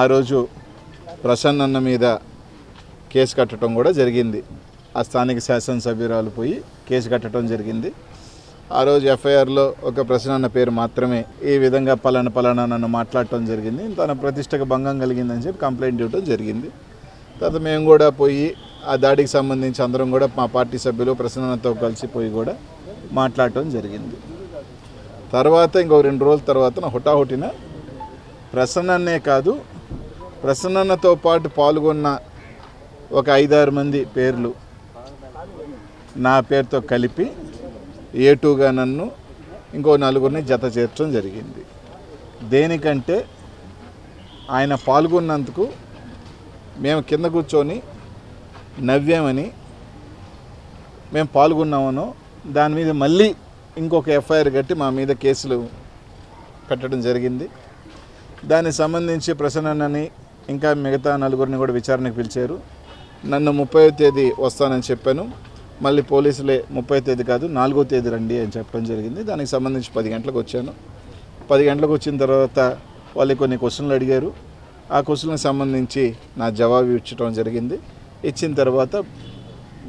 ఆ రోజు ప్రసన్నన్న మీద కేసు కట్టడం కూడా జరిగింది. ఆ స్థానిక శాసనసభ్యురాలు పోయి కేసు కట్టడం జరిగింది. ఆ రోజు ఎఫ్ఐఆర్లో ఒక ప్రసన్న పేరు మాత్రమే ఈ విధంగా పలానా పలానా నన్ను మాట్లాడటం జరిగింది. తన ప్రతిష్టకు భంగం కలిగిందని చెప్పి కంప్లైంట్ ఇవ్వడం జరిగింది. తర్వాత మేము కూడా పోయి ఆ దాడికి సంబంధించి అందరం కూడా మా పార్టీ సభ్యులు ప్రసన్నతో కలిసి పోయి కూడా మాట్లాడటం జరిగింది. తర్వాత ఇంకో రెండు రోజుల తర్వాత నా హుటాహుటిన ప్రసన్ననే కాదు ప్రసన్నతో పాటు పాల్గొన్న ఒక ఐదారు మంది పేర్లు నా పేరుతో కలిపి ఏటుగా నన్ను ఇంకో నలుగురిని జత చేర్చడం జరిగింది. దేనికంటే ఆయన పాల్గొన్నందుకు మేము కింద కూర్చొని నవ్వామని మేము పాల్గొన్నామనో దాని మీద మళ్ళీ ఇంకొక ఎఫ్ఐఆర్ కట్టి మా మీద కేసులు పెట్టడం జరిగింది. దానికి సంబంధించి ప్రసన్నని ఇంకా మిగతా నలుగురిని కూడా విచారణకు పిలిచారు. నన్ను ముప్పై తేదీ వస్తానని చెప్పాను. మళ్ళీ పోలీసులే ముప్పై తేదీ కాదు నాలుగో తేదీ రండి అని చెప్పడం జరిగింది. దానికి సంబంధించి పది గంటలకు వచ్చాను. పది గంటలకు వచ్చిన తర్వాత వాళ్ళు కొన్ని క్వశ్చన్లు అడిగారు. ఆ క్వశ్చన్లకు సంబంధించి నా జవాబు ఇచ్చడం జరిగింది. ఇచ్చిన తర్వాత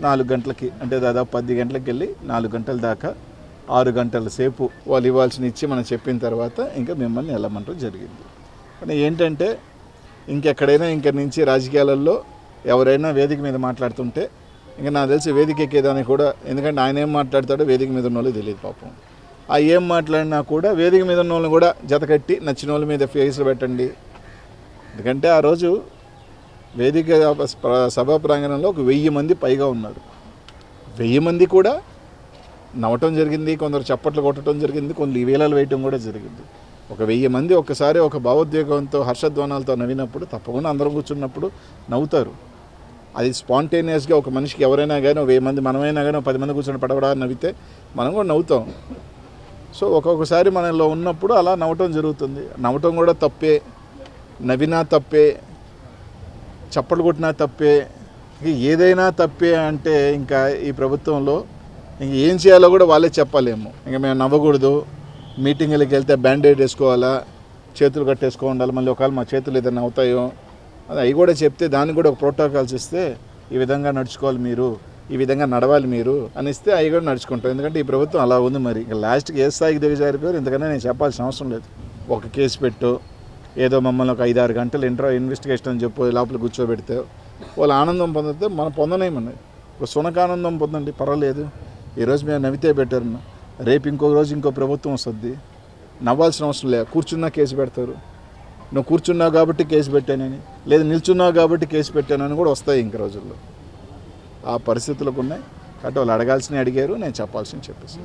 నాలుగు గంటలకి అంటే దాదాపు పది గంటలకు వెళ్ళి నాలుగు గంటల దాకా ఆరు గంటల సేపు వాళ్ళు ఇవ్వాల్సిన ఇచ్చి మనం చెప్పిన తర్వాత ఇంకా మిమ్మల్ని వెళ్ళమంటూ జరిగింది. కానీ ఏంటంటే ఇంకెక్కడైనా ఇంక నుంచి రాజకీయాలలో ఎవరైనా వేదిక మీద మాట్లాడుతుంటే ఇంకా నాకు తెలిసి వేదిక ఎక్కేదాన్ని కూడా ఎందుకంటే ఆయన ఏం మాట్లాడతాడో వేదిక మీద ఉన్న తెలియదు పాపం. ఆ ఏం మాట్లాడినా కూడా వేదిక మీద ఉన్న వాళ్ళని కూడా జతకట్టి నచ్చిన వాళ్ళ మీద ఫేస్లు పెట్టండి. ఎందుకంటే ఆ రోజు వేదిక సభా ప్రాంగణంలో ఒక వెయ్యి మంది పైగా ఉన్నారు. వెయ్యి మంది కూడా నవ్వటం జరిగింది కొందరు చప్పట్లు కొట్టడం జరిగింది కొన్ని వేలాలు వేయటం కూడా జరిగింది. ఒక వెయ్యి మంది ఒక్కసారి ఒక భావోద్వేగంతో హర్షధ్వానాలతో నవ్వినప్పుడు తప్పకుండా అందరం కూర్చున్నప్పుడు నవ్వుతారు. అది స్పాంటేనియస్గా ఒక మనిషికి ఎవరైనా కానీ వెయ్యి మంది మనమైనా కానీ పది మంది కూర్చొని పడబడా నవ్వితే మనం కూడా నవ్వుతాం. సో ఒక్కొక్కసారి మనలో ఉన్నప్పుడు అలా నవ్వటం జరుగుతుంది. నవ్వటం కూడా తప్పే నవ్వినా తప్పే చప్పట్లు కొట్టినా తప్పే ఏదైనా తప్పే అంటే ఇంకా ఈ ప్రభుత్వంలో ఇంక ఏం చేయాలో కూడా వాళ్ళే చెప్పలేము. ఇంకా మేము నవ్వకూడదు. మీటింగ్లకు వెళ్తే బ్యాండేడ్ వేసుకోవాలా? చేతులు కట్టేసుకో ఉండాలి. మళ్ళీ ఒకవేళ మా చేతులు ఏదైనా అవుతాయో? అది అవి కూడా చెప్తే దానికి కూడా ఒక ప్రోటోకాల్స్ ఇస్తే ఈ విధంగా నడుచుకోవాలి మీరు ఈ విధంగా నడవాలి మీరు అని ఇస్తే అవి కూడా నడుచుకుంటాం. ఎందుకంటే ఈ ప్రభుత్వం అలా ఉంది మరి. ఇంకా లాస్ట్కి ఏ స్థాయికి దిగజారిపోయారు ఎందుకంటే నేను చెప్పాల్సిన అవసరం లేదు. ఒక కేసు పెట్టు ఏదో మమ్మల్ని ఒక ఐదారు గంటలు ఇంట్రో ఇన్వెస్టిగేషన్ అని చెప్పు లోపల కూర్చోబెడితే వాళ్ళు ఆనందం పొందితే మనం పొందనేమన్నా ఒక సునకానందం పొందండి పర్వాలేదు. ఈరోజు మేము నవ్వితే పెట్టారు రేపు ఇంకో రోజు ఇంకో ప్రభుత్వం వస్తుంది. నవ్వాల్సిన అవసరం లేదు. కూర్చున్నా కేసు పెడతారు. నువ్వు కూర్చున్నావు కాబట్టి కేసు పెట్టానని లేదు నిల్చున్నావు కాబట్టి కేసు పెట్టానని కూడా వస్తాయి ఇంక రోజుల్లో. ఆ పరిస్థితులకు ఉన్నాయి. కాబట్టి వాళ్ళు అడగాల్సినవి అడిగారు నేను చెప్పాల్సింది చెప్పేసి